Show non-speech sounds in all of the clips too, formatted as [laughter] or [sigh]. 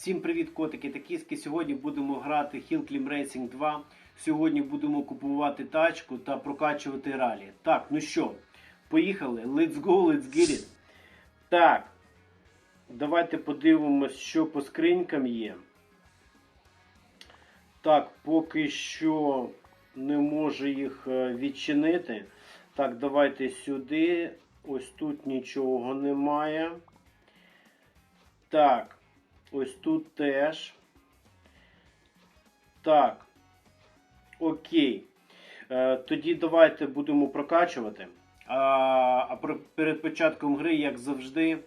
Всім привіт, котики та кіски. Сьогодні будемо грати Hill Climb Racing 2. Сьогодні будемо купувати тачку та прокачувати ралі. Так, ну що, поїхали. Let's go, let's get it. Так. Давайте подивимось, що по скринькам є. Так, поки що не можу їх е, відчинити. Так, давайте сюди. Ось тут нічого немає. Так, ось тут теж. Так. Окей. Е, тоді давайте будемо прокачувати. А, перед початком гри, як завжди,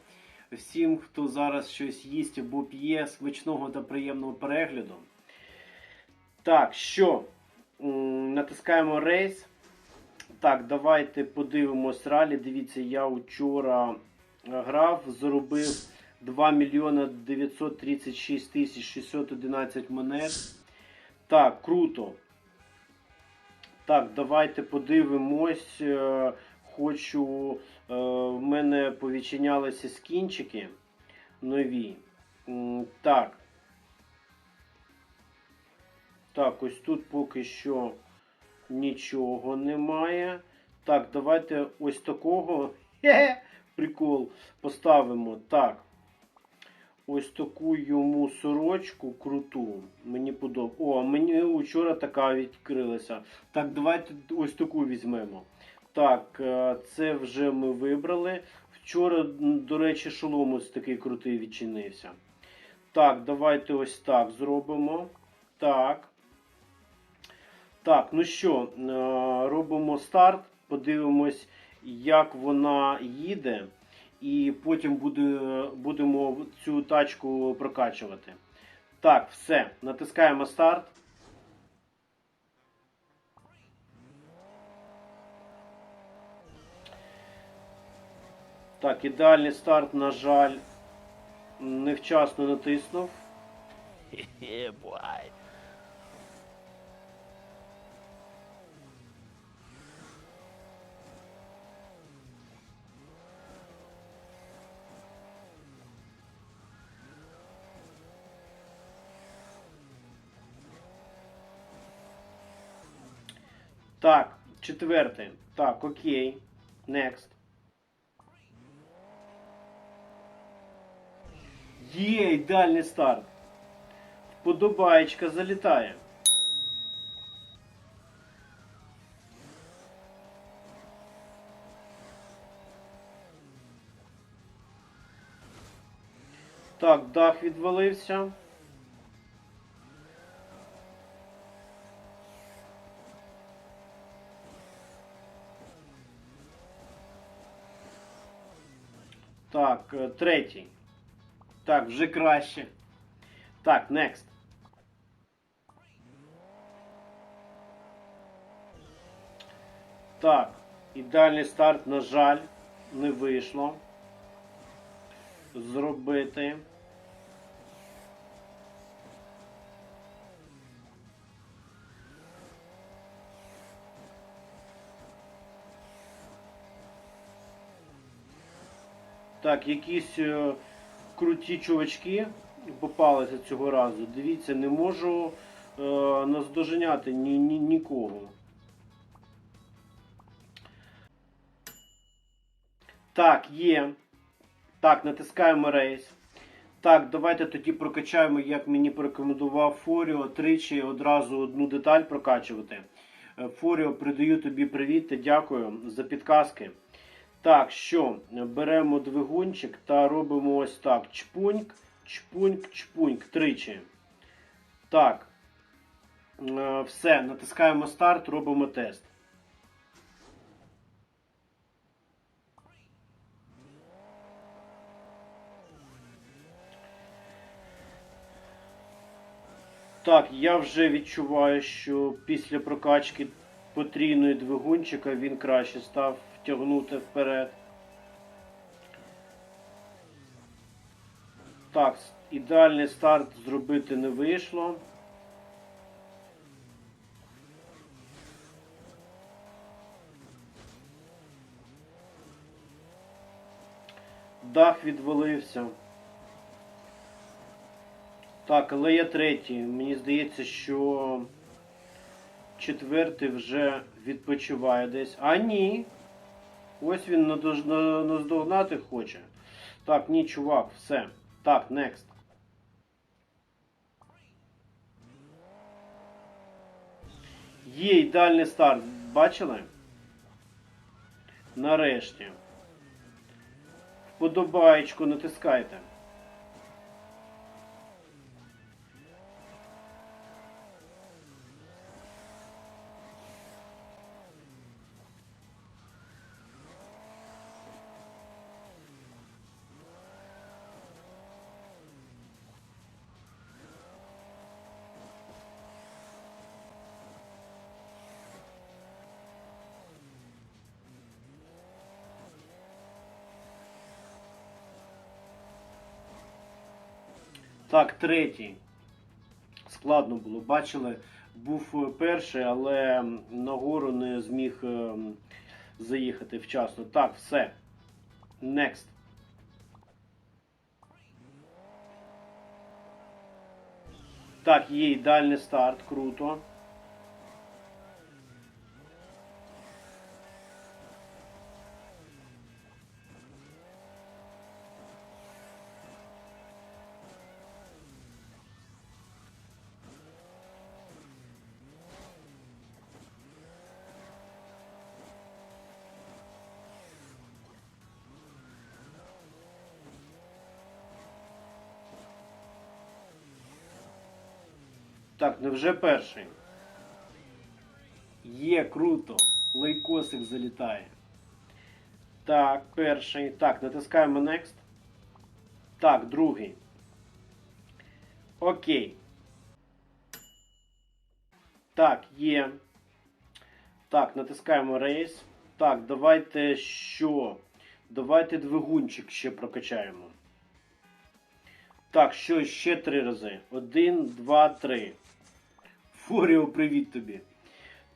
всім, хто зараз щось їсть або п'є, смачного та приємного перегляду. Так, що? Натискаємо рейс. Так, давайте подивимось ралі. Дивіться, я вчора грав, заробив 2 мільйона 936 тисяч 611 монет. Так, круто. Так, давайте подивимось. Е, Хочу. е, В мене повідчинялися скінчики нові. Так. Так, ось тут поки що нічого немає. Так, давайте ось такого. [laughs] Хе-хе, прикол. Поставимо. Так. Ось таку йому сорочку круту. Мені подобається. О, мені вчора така відкрилася. Так, давайте ось таку візьмемо. Так, е, це вже ми вибрали. Вчора, до речі, шолом ось такий крутий відчинився. Так, давайте ось так зробимо. Так. Так, ну що, е, робимо старт, подивимось, як вона їде, і потім буде, будемо цю тачку прокачувати. Так, все, натискаємо старт. Так, ідеальний старт, на жаль, невчасно натиснув. [laughs] Так, четвертий. Так, окей. Next. Є, ідеальний старт. Вподобаєчка залітає. Так, дах відвалився. Так, е, третій. Так, вже краще. Так, next. Так, ідеальний старт, на жаль, не вийшло. Зробити. Так, якісь е, круті чувачки попалися цього разу. Дивіться, не можу е, наздоженяти ні, ні, нікого. Так, є. Так, натискаємо рейс. Так, давайте тоді прокачаємо, як мені порекомендував Форіо, тричі одразу одну деталь прокачувати. Е, Форіо, передаю тобі привіт та дякую за підказки. Так, що? Беремо двигунчик та робимо ось так. Чпуньк, чпуньк, чпуньк. Тричі. Так. Е, Все, натискаємо старт, робимо тест. Так, я вже відчуваю, що після прокачки потрійної двигунчика він краще став втягнути вперед. Так, ідеальний старт зробити не вийшло. Дах відвалився. Так, але я третій. Мені здається, що четвертий вже відпочиває десь. А ні. Ось він наздогнати хоче. Так, ні, чувак, все. Так, next. Є ідеальний старт. Бачили? Нарешті. Вподобаєчку натискайте. Так, третій. Складно було. Бачили, був е, перший, але нагору не зміг е, заїхати вчасно. Так, все. Next. Так, є ідеальний старт, круто. Так, невже перший? Є, круто. Лайкосик залітає. Так, перший. Так, натискаємо Next. Так, другий. Окей. Так, є. Так, натискаємо Race. Так, давайте що? Давайте двигунчик ще прокачаємо. Так, що ще три рази? Один, два, три. Фуріо, привіт тобі.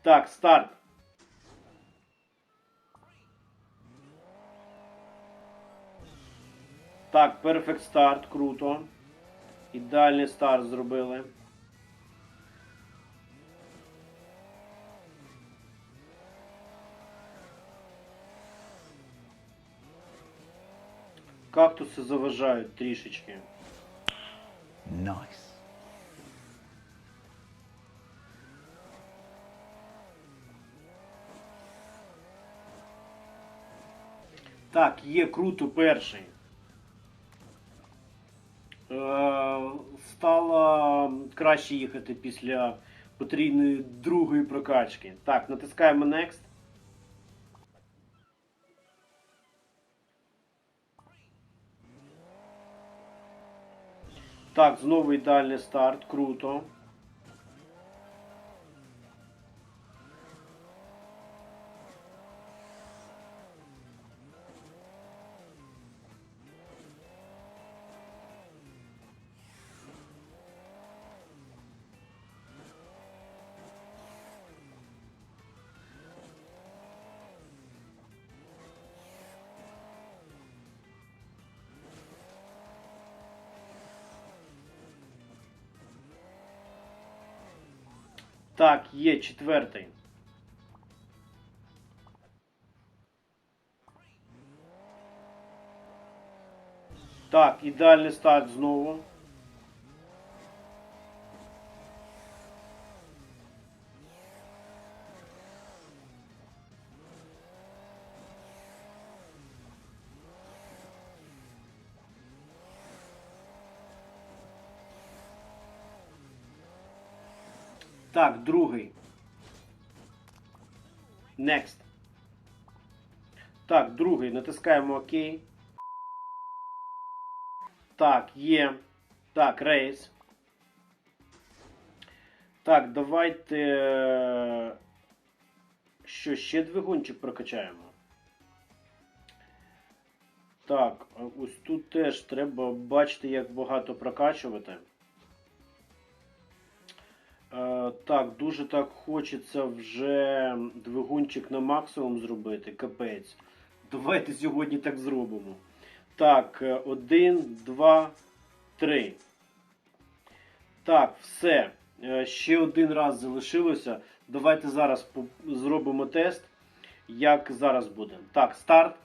Так, старт. Так, перфект старт, круто. Ідеальний старт зробили. Кактуси заважають трішечки. Nice. Так, є круто перший. Е, стало краще їхати після потрібної другої прокачки. Так, натискаємо Next. Так, знову ідеальний старт, круто. Так, є четвертий. Так, ідеальний старт знову. Так, другий. Next. Так, другий. Натискаємо ОК. Так, є. Так, рейс. Так, давайте. е, Що, ще двигунчик прокачаємо? Так, ось тут теж треба бачити, як багато прокачувати. Е, так, дуже так хочеться вже двигунчик на максимум зробити. Капець. Давайте сьогодні так зробимо. Так, е, один, два, три. Так, все. Е, Ще один раз залишилося. Давайте зараз зробимо тест, як зараз буде. Так, старт.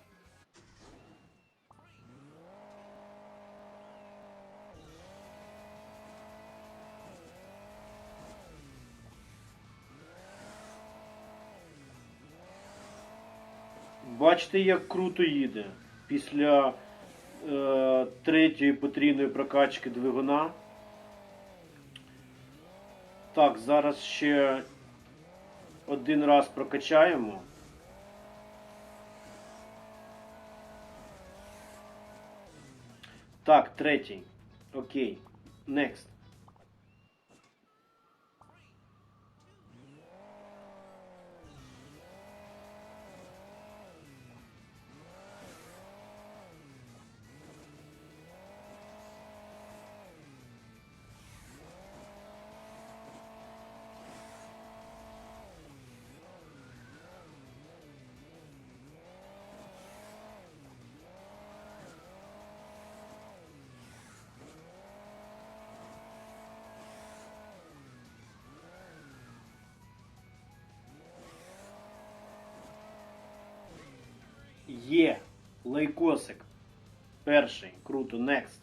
Бачите, як круто їде після е, третьої потрійної прокачки двигуна. Так, зараз ще один раз прокачаємо. Так, третій. Окей. Next. Є. Лайкосик. Перший. Круто. Next.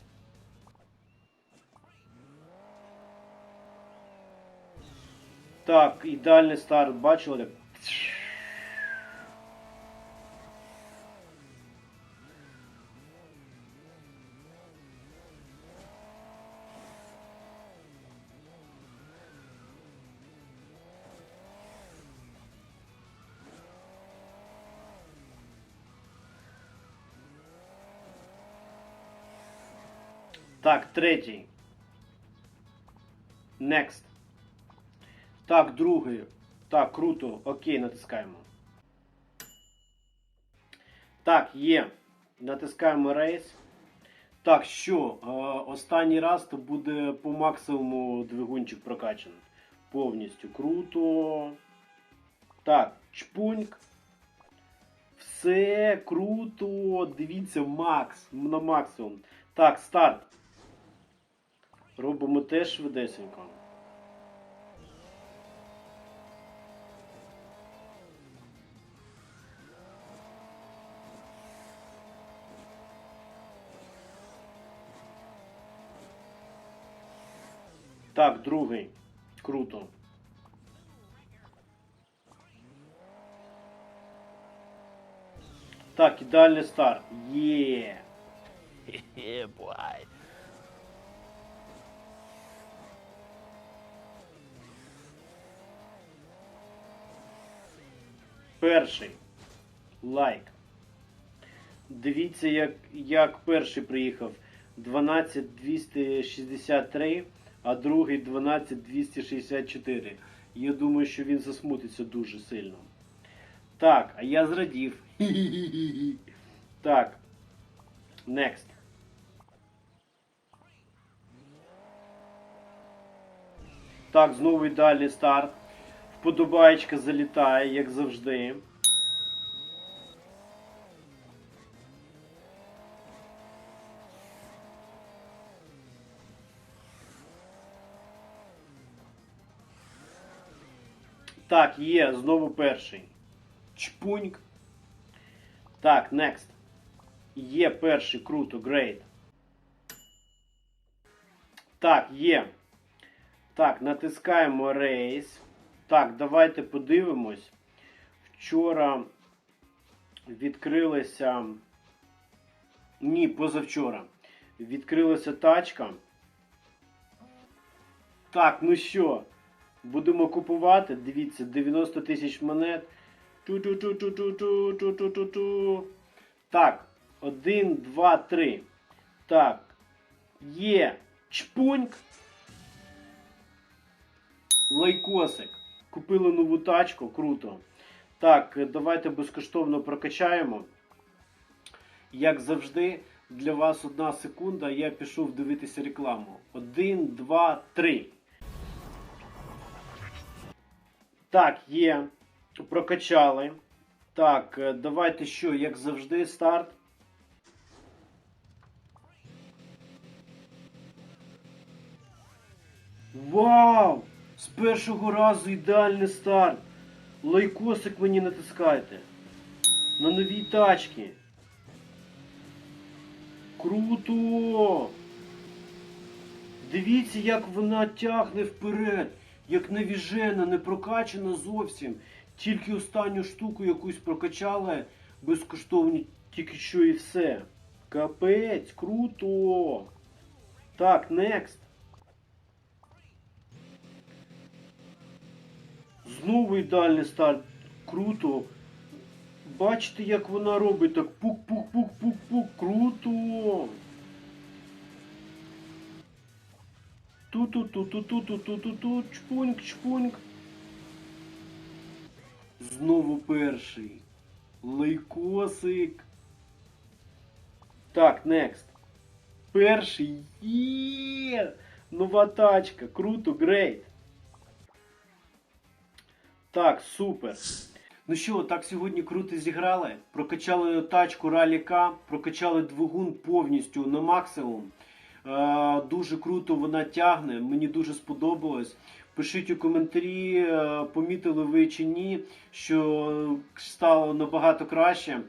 Так, ідеальний старт. Бачили? Так? Третій. Next. Так, другий. Так, круто. Окей, натискаємо. Так, є. Натискаємо рейс. Так, що? е, останній раз то буде по максимуму двигунчик прокачаний. Повністю круто. Так, чпуньк. Все круто. Дивіться, макс. На максимум. Так, старт. Робимо теж швидесенько. Так, другий. Круто. Так, ідеальний старт. Є. Yeah, Перший. Лайк. Дивіться, як, як перший приїхав 12263, а другий 12264. Я думаю, що він засмутиться дуже сильно. Так, а я зрадів. [laughs] Так. Next. Так, знову ідеальний старт. Вподобаєчка залітає, як завжди. Так, є, знову перший. Чпуньк. Так, next. Є перший, круто, great. Так, є. Так, натискаємо рейс. Так, давайте подивимось. Вчора відкрилася. Ні, позавчора. Відкрилася тачка. Так, ну що, будемо купувати. Дивіться, 90 тисяч монет. Ту-ту-ту-ту-ту-ту-ту-ту-ту. Так, один, два, три. Так. Є. Чпуньк. Лайкосик. Купили нову тачку, круто. Так, давайте безкоштовно прокачаємо. Як завжди, для вас одна секунда, я пішов дивитися рекламу. Один, два, три. Так, є. Прокачали. Так, давайте що, як завжди, старт. Вау! З першого разу ідеальний старт. Лайкосик мені натискайте. На новій тачці. Круто! Дивіться, як вона тягне вперед, як навіжена, не прокачана зовсім. Тільки останню штуку якусь прокачали безкоштовні, тільки що і все. Капець, круто! Так, next. Знову ідеальний старт. Круто. Бачите, як вона робить так пук-пук-пук-пук-пук. Круто. Ту-ту-ту-ту-ту-ту-ту-ту-ту. Чпуньк, чпуньк. Знову перший. Лайкосик. Так, next. Перший. Є! Нова тачка. Круто, грейт. Так, супер. Ну що, так сьогодні круто зіграли. Прокачали тачку Ралі К, прокачали двигун повністю на максимум. Е, дуже круто вона тягне, мені дуже сподобалось. Пишіть у коментарі, е, помітили ви чи ні, що стало набагато краще,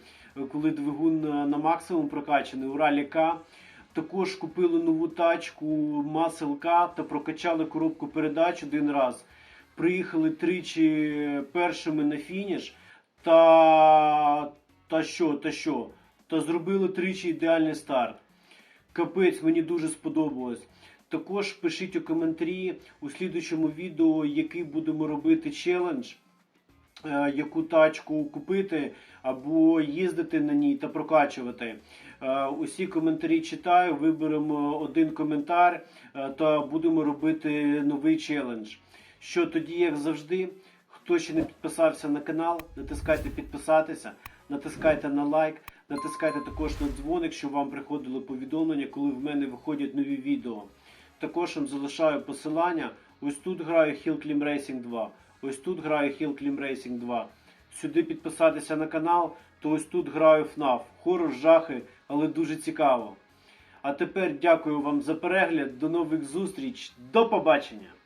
коли двигун е, на максимум прокачаний у Ралі К. Також купили нову тачку K та прокачали коробку передач один раз. Приїхали тричі першими на фініш. Та, та що, та що? Та зробили тричі ідеальний старт. Капець, мені дуже сподобалось. Також пишіть у коментарі у слідучому відео, який будемо робити челендж, е, яку тачку купити або їздити на ній та прокачувати. Е, Усі коментарі читаю, виберемо один коментар е, та будемо робити новий челендж. Що тоді, як завжди, хто ще не підписався на канал, натискайте підписатися, натискайте на лайк, натискайте також на дзвоник, щоб вам приходили повідомлення, коли в мене виходять нові відео. Також вам залишаю посилання. Ось тут граю Hill Climb Racing 2. Ось тут граю Hill Climb Racing 2. Сюди підписатися на канал, то ось тут граю FNAF. Хорор, жахи, але дуже цікаво. А тепер дякую вам за перегляд. До нових зустріч. До побачення!